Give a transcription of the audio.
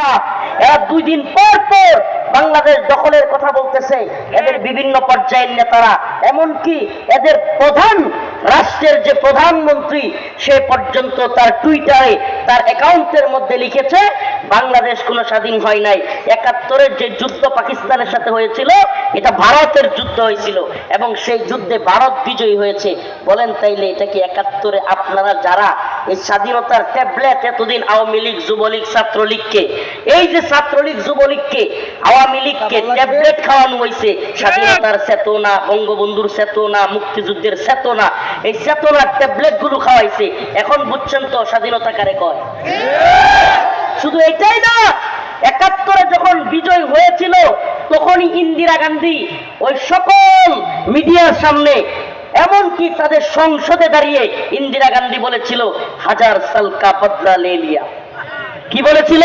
না এরা দুই দিন পর পর বাংলাদেশ দখলের কথা বলতেছে। এদের বিভিন্ন পর্যায়ের নেতারা। এমনকি এদের প্রধান, রাষ্ট্রের যে প্রধানমন্ত্রী, সে পর্যন্ত তার টুইটারে, তার অ্যাকাউন্টের মধ্যে লিখেছে, বাংলাদেশ কোনো স্বাধীন হয় নাই। একাত্তরের যে যুদ্ধ পাকিস্তানের সাথে হয়েছিল, এটা ভারতের যুদ্ধ হয়েছিল এবং সেই যুদ্ধে ভারত বিজয়ী হয়েছে। বলেন তাইলে এটা কি একাত্তরে আপনারা যারা এই স্বাধীনতার ট্যাবলেট এতদিন আওয়ামী লীগ, যুবলীগ, ছাত্রলীগকে, এই যে ছাত্রলীগ, যুবলীগকে, আওয়ামী লীগকে ট্যাবলেট খাওয়ানো হয়েছে স্বাধীনতার চেতনা, বঙ্গবন্ধুর চেতনা, মুক্তিযুদ্ধের চেতনা, এই চেতনার ট্যাবলেটগুলো খাওয়াইছে, এখন বুঝছেন তো স্বাধীনতা কারে কয়? শুধু এটাই না, একাত্তরে যখন বিজয় হয়েছিল, তখনই ইন্দিরা গান্ধী ওই সকল মিডিয়ার সামনে এমনকি তাদের সংসদে দাঁড়িয়ে ইন্দিরা গান্ধী বলেছিল হাজার সাল কা লেলিয়া কি বলেছিল?